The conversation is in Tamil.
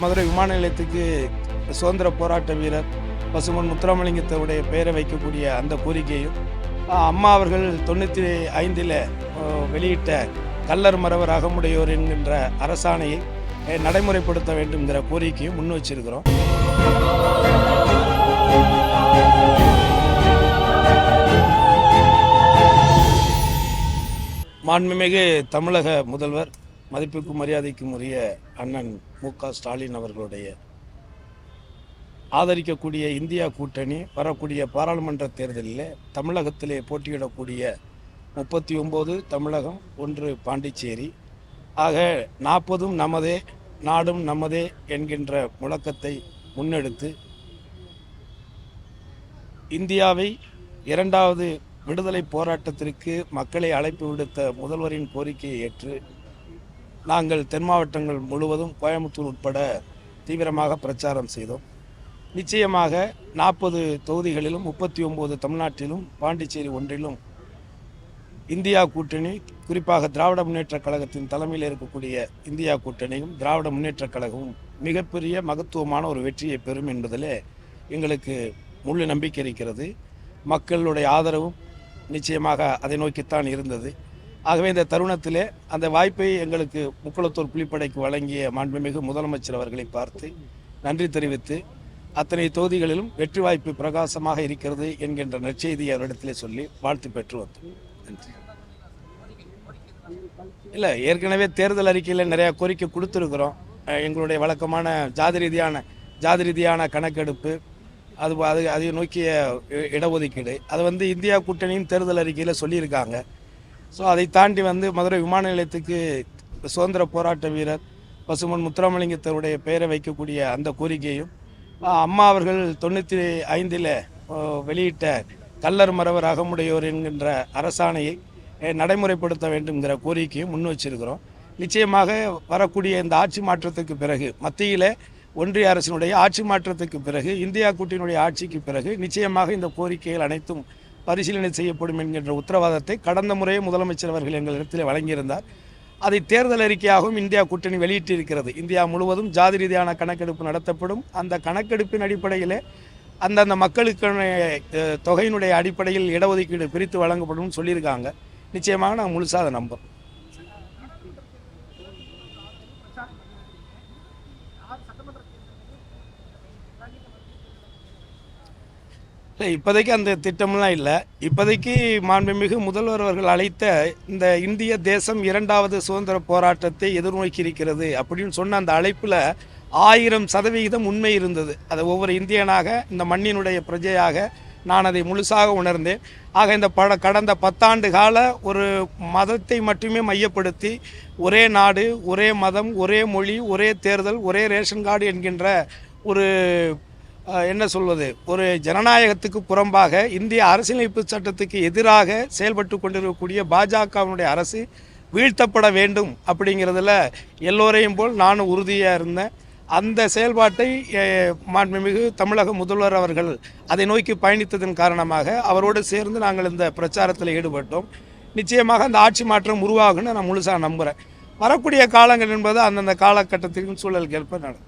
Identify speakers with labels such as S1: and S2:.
S1: மதுரை விமான நிலையத்துக்கு சுதந்திர போராட்ட வீரர் பசுமன் முத்துராமலிங்கத்தோடைய பெயரை வைக்கக்கூடிய அந்த கோரிக்கையும் அம்மா அவர்கள் தொண்ணூற்றி ஐந்தில் வெளியிட்ட கல்லர் மரவர் அகமுடையோர் என்கின்ற அரசாணையை நடைமுறைப்படுத்த வேண்டும்ங்கிற கோரிக்கையும் முன் வச்சிருக்கிறோம். மாண்புமிகு தமிழக முதல்வர் மதிப்புக்கும் மரியாதைக்கும் உரிய அண்ணன் மு க ஸ்டாலின் அவர்களுடைய ஆதரிக்கக்கூடிய இந்தியா கூட்டணி வரக்கூடிய பாராளுமன்ற தேர்தலில் தமிழகத்திலே போட்டியிடக்கூடிய முப்பத்தி ஒம்பது தமிழகம் ஒன்று பாண்டிச்சேரி. ஆக நாற்பதும் நமதே நாடும் நமதே என்கின்ற முழக்கத்தை முன்னெடுத்து இந்தியாவை இரண்டாவது விடுதலை போராட்டத்திற்கு மக்களை அழைப்பு விடுத்த முதல்வரின் கோரிக்கையை ஏற்று நாங்கள் தென் மாவட்டங்கள் முழுவதும் கோயம்புத்தூர் உட்பட தீவிரமாக பிரச்சாரம் செய்தோம். நிச்சயமாக நாற்பது தொகுதிகளிலும் முப்பத்தி ஒம்பது தமிழ்நாட்டிலும் பாண்டிச்சேரி ஒன்றிலும் இந்தியா கூட்டணி குறிப்பாக திராவிட முன்னேற்றக் கழகத்தின் தலைமையில் இருக்கக்கூடிய இந்தியா கூட்டணியும் திராவிட முன்னேற்றக் கழகமும் மிகப்பெரிய மகத்துவமான ஒரு வெற்றியை பெறும் என்பதில் எங்களுக்கு முழு நம்பிக்கை இருக்கிறது. மக்களுடைய ஆதரவும் நிச்சயமாக அதை நோக்கித்தான் இருந்தது. ஆகவே இந்த தருணத்திலே அந்த வாய்ப்பை எங்களுக்கு முக்குளத்தூர் புலிப்படைக்கு வழங்கிய மாண்புமிகு முதலமைச்சர் அவர்களை பார்த்து நன்றி தெரிவித்து அத்தனை தொகுதிகளிலும் வெற்றி வாய்ப்பு பிரகாசமாக இருக்கிறது என்கின்ற நற்செய்தியை அவரிடத்திலே சொல்லி வாழ்த்து பெற்று வந்தோம். நன்றி. இல்லை ஏற்கனவே தேர்தல் அறிக்கையில் நிறையா கோரிக்கை கொடுத்துருக்குறோம். எங்களுடைய வழக்கமான ஜாதி ரீதியான ஜாதி ரீதியான கணக்கெடுப்பு அது அது அதை நோக்கிய இடஒதுக்கீடு. அது வந்து இந்தியா கூட்டணியின் தேர்தல் அறிக்கையில் சொல்லியிருக்காங்க. ஸோ அதை தாண்டி வந்து மதுரை விமான நிலையத்துக்கு சுதந்திர போராட்ட வீரர் பசுமன் முத்துராமலிங்கத்தருடைய பெயரை வைக்கக்கூடிய அந்த கோரிக்கையும் அம்மா அவர்கள் தொண்ணூற்றி ஐந்தில் வெளியிட்ட கல்லர் மரவர் அகமுடையோர் என்கின்ற அரசாணையை நடைமுறைப்படுத்த வேண்டும்ங்கிற கோரிக்கையும் முன் வச்சிருக்கிறோம். நிச்சயமாக வரக்கூடிய இந்த ஆட்சி மாற்றத்துக்கு பிறகு மத்தியில் ஒன்றிய அரசினுடைய ஆட்சி மாற்றத்துக்கு பிறகு இந்தியா கூட்டினுடைய ஆட்சிக்கு பிறகு நிச்சயமாக இந்த கோரிக்கைகள் அனைத்தும் பரிசீலனை செய்யப்படும் என்கின்ற உத்தரவாதத்தை கடந்த முறையே முதலமைச்சர் அவர்கள் எங்களிடத்தில் வழங்கியிருந்தார். அதை தேர்தல் அறிக்கையாகவும் இந்தியா கூட்டணி வெளியிட்டிருக்கிறது. இந்தியா முழுவதும் ஜாதி ரீதியான கணக்கெடுப்பு நடத்தப்படும். அந்த கணக்கெடுப்பின் அடிப்படையிலே அந்தந்த மக்களுக்கான தொகையினுடைய அடிப்படையில் இடஒதுக்கீடு பிரித்து வழங்கப்படும் சொல்லியிருக்காங்க. நிச்சயமாக நான் முழுசாக அதை இல்லை இப்போதைக்கு அந்த திட்டம்லாம் இல்லை. இப்போதைக்கு மாண்புமிகு முதல்வர் அவர்கள் அழைத்த இந்த இந்திய தேசம் இரண்டாவது சுதந்திர போராட்டத்தை எதிர்நோக்கி இருக்கிறது அப்படின்னு சொன்ன அந்த அழைப்பில் ஆயிரம் சதவிகிதம் உண்மை இருந்தது. அது ஒவ்வொரு இந்தியனாக இந்த மண்ணினுடைய பிரஜையாக நான் அதை முழுசாக உணர்ந்தேன். ஆக இந்த பட கடந்த பத்தாண்டு கால ஒரு மதத்தை மட்டுமே மையப்படுத்தி ஒரே நாடு ஒரே மதம் ஒரே மொழி ஒரே தேர்தல் ஒரே ரேஷன் கார்டு என்கின்ற ஒரு என்ன சொல்வது? ஒரு ஜனநாயகத்துக்கு புறம்பாக இந்திய அரசியலமைப்பு சட்டத்துக்கு எதிராக செயல்பட்டு கொண்டிருக்கக்கூடிய பாஜகவினுடைய அரசு வீழ்த்தப்பட வேண்டும் அப்படிங்கிறதுல எல்லோரையும் போல் நானும் உறுதியாக இருந்தேன். அந்த செயல்பாட்டை மாண்புமிகு தமிழக முதல்வர் அவர்கள் அதை நோக்கி பயணித்ததன் காரணமாக அவரோடு சேர்ந்து நாங்கள் இந்த பிரச்சாரத்தில் ஈடுபட்டோம். நிச்சயமாக அந்த ஆட்சி மாற்றம் உருவாகுன்னு நான் முழுசாக நம்புகிறேன் வரக்கூடிய காலங்கள் என்பது அந்தந்த காலகட்டத்திற்கும் சூழல் கேட்ப நடக்கும்.